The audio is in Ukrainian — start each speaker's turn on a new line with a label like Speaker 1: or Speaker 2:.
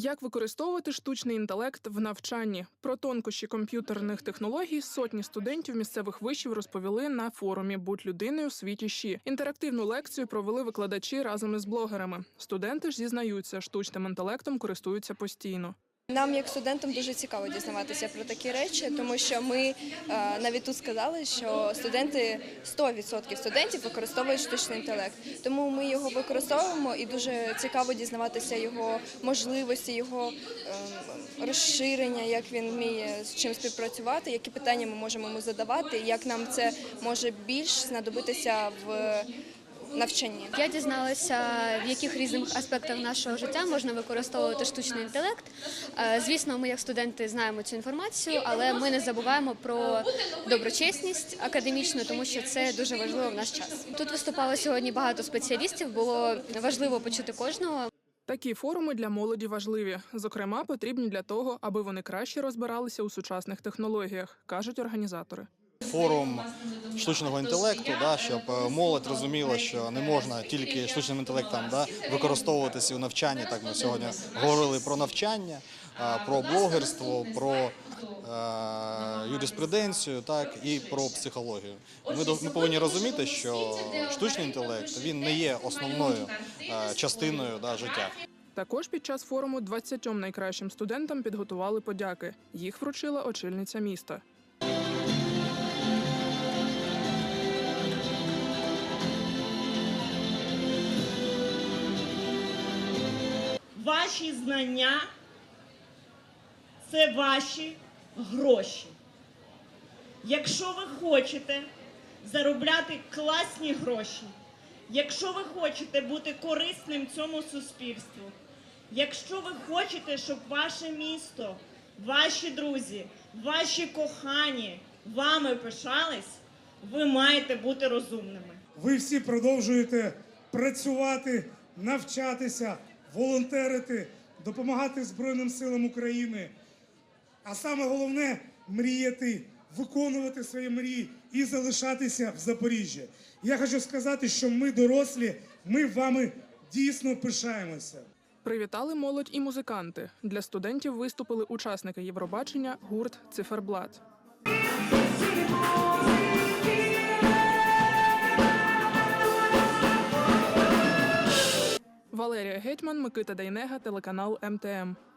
Speaker 1: Як використовувати штучний інтелект в навчанні? Про тонкощі комп'ютерних технологій сотні студентів місцевих вишів розповіли на форумі Будь людиною в світі Ші Інтерактивну лекцію провели викладачі разом із блогерами. Студенти ж зізнаються, штучним інтелектом користуються постійно.
Speaker 2: Нам, як студентам, дуже цікаво дізнаватися про такі речі, тому що ми е, навіть тут сказали, що студенти 100% студентів використовують штучний інтелект. Тому ми його використовуємо і дуже цікаво дізнаватися його можливості, його е, розширення, як він вміє з чим співпрацювати, які питання ми можемо йому задавати, як нам це може більш знадобитися в навчанні.
Speaker 3: Я дізналася, в яких різних аспектах нашого життя можна використовувати штучний інтелект. Е, Звісно, ми як студенти знаємо цю інформацію, але ми не забуваємо про доброчесність академічну, тому що це дуже важливо в наш час. Тут виступало сьогодні багато спеціалістів. Було важливо почути кожного.
Speaker 1: Такі форуми для молоді важливі. Зокрема, потрібні для того, аби вони краще розбиралися у сучасних технологіях, кажуть організатори.
Speaker 4: Форум штучного інтелекту, да, щоб е, молодь розуміла, що не можна тільки штучним інтелектом да, використовуватися у навчанні. Так ми сьогодні говорили про навчання, про блогерство, про е, юриспруденцію, так і про психологію. Ми, ми повинні розуміти, що штучний інтелект він не є основною е, частиною да, життя.
Speaker 1: Також під час форуму 20 найкращим студентам підготували подяки. Їх вручила очільниця міста.
Speaker 5: Ваші знання це ваші гроші. Якщо ви хочете заробляти класні гроші, якщо ви хочете бути корисним цьому суспільству, якщо ви хочете, щоб ваше місто, ваші друзі, ваші кохані вами пишались, ви маєте бути розумними.
Speaker 6: Ви всі продовжуєте працювати, навчатися, волонтерити, допомагати Збройним силам України. А саме головне мріяти, виконувати свої мрії і залишатися в Запоріжжі. Я хочу сказати, що ми дорослі, ми вами дійсно пишаємося.
Speaker 1: Привітали молодь і музиканти. Для студентів виступили учасники Євробачення гурт Циферблат. Валерія Гетьман, Микита Дайнега, телеканал МТМ.